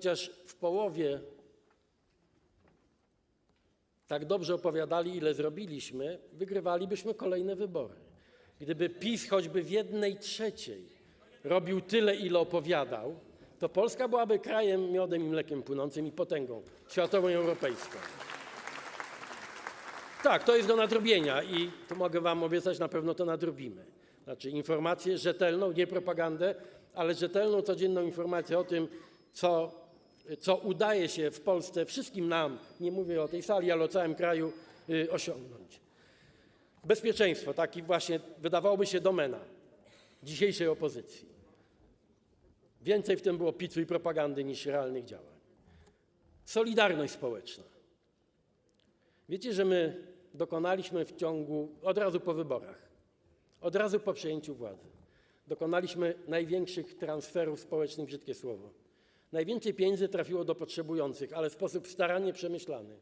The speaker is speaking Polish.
chociaż w połowie tak dobrze opowiadali, ile zrobiliśmy, wygrywalibyśmy kolejne wybory. Gdyby PiS choćby w jednej trzeciej robił tyle, ile opowiadał, to Polska byłaby krajem miodem i mlekiem płynącym i potęgą światową i europejską. Tak, to jest do nadrobienia i to mogę wam obiecać, na pewno to nadrobimy. Znaczy informację rzetelną, nie propagandę, ale rzetelną, codzienną informację o tym, co, co udaje się w Polsce wszystkim nam, nie mówię o tej sali, ale o całym kraju, y, osiągnąć. Bezpieczeństwo, taki właśnie wydawałoby się domena dzisiejszej opozycji. Więcej w tym było picu i propagandy niż realnych działań. Solidarność społeczna. Wiecie, że my dokonaliśmy w ciągu, od razu po wyborach, od razu po przejęciu władzy, dokonaliśmy największych transferów społecznych, brzydkie słowo. Najwięcej pieniędzy trafiło do potrzebujących, ale w sposób starannie przemyślany.